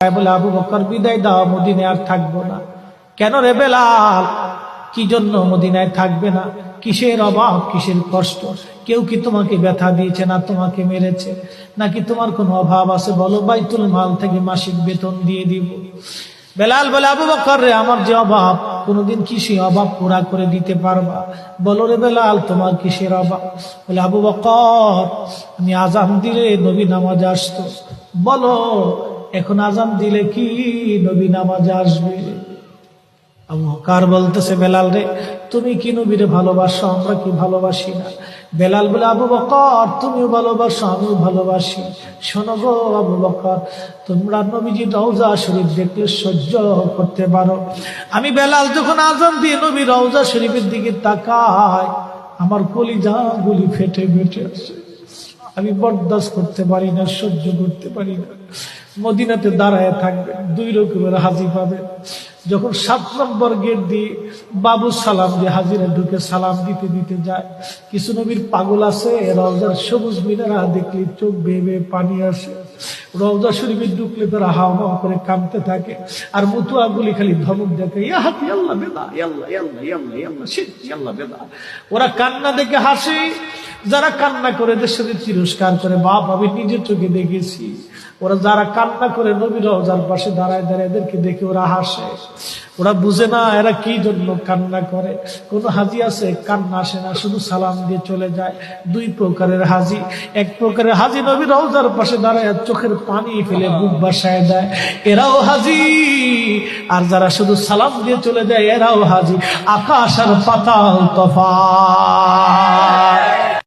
বলে আবু বকর, বিদায় দাও, মদিনায় আর থাকব না। কেন রে বেলাল? কি জন্য মদিনায় থাকবে না? কিসের অভাব, কিসের কষ্ট? কেউ কি তোমাকে ব্যথা দিয়েছে না তোমাকে মেরেছে? নাকি তোমার কোনো অভাব আছে? বলো, বাইতুল মাল থেকে মাসিক বেতন দিয়ে দিব। বেলাল বলে, আবু বকর রে, আমার যে অভাব, কোনোদিন কি সেই অভাব পুরা করে দিতে পারবা? বলো রে বেলাল, তোমার কিসের অভাব? বলে, আবু বকর, আমি আজান দিলে নবী নামাজ আসতো। বলো এখন আজান দিলে কি নবী নামাজে আসবে? কার বলতেছে, বেলাল রে, তুমি কি নবীরে ভালোবাসো? আমরা কি ভালোবাসি না? বেলাল বলে, আবু বকর, তুমিও ভালোবাসো, আমিও ভালোবাসি। শোনো গো আবু বকর, তোমরা নবীজি রওজা শরীফ দেখলে সহ্য করতে পারো। আমি বেলাল যখন আজান দিয়ে নবী রওজা শরীফের দিকে তাকাই, আমার কলিজা গুলি ফেটে ফেটে আসে আমি বরদাস্ত করতে পারি না, সহ্য করতে পারি না। মদিনাতে দাঁড়ায় থাকবে, দুই রকমের হাজি পাবে। যখন সাত নম্বর গেট দিয়ে বাবু সালাম দিয়ে হাজিরা ঢুকে সালাম দিতে দিতে যায়, কিছু নবীর পাগল আছে, রওজার সবুজ মিনারা দেখলে চোখ বেয়ে বেয়ে পানি আসে। রওজা শরীফে ঢুকলে তারা হাও হাও করে কামতে থাকে, আর মুতুয়াগুলি খালি ধমক দেখে ইয়া হাতি, আল্লাহ বেদা ইয়াল্লাহ ইয়াল্লাহ ইয়াল্লাহ শিট ইয়াল্লাহ বেদা? ওরা কান্না দেখে হাসে যারা কান্না করে দেশের তিরস্কার করে, বাপ, আমি নিজের চোখে দেখেছি। ওরা যারা কান্না করে নবী রওজার পাশে দাঁড়ায় দাঁড়ায় এদেরকে দেখে ওরা হাসে। ওরা বুঝে না এরা কি জন্য কান্না করে। কোন হাজি আছে, কান্না আসে না, শুধু সালাম দিয়ে চলে যায়। দুই প্রকারের হাজি। এক প্রকারের হাজি নবী রওজার পাশে দাঁড়ায়, চোখের পানি ফেলে বুক বাসায় দেয়। এরাও হাজি। আর যারা শুধু সালাম দিয়ে চলে যায়, এরাও হাজি। আকাশ আর পাতাল তফা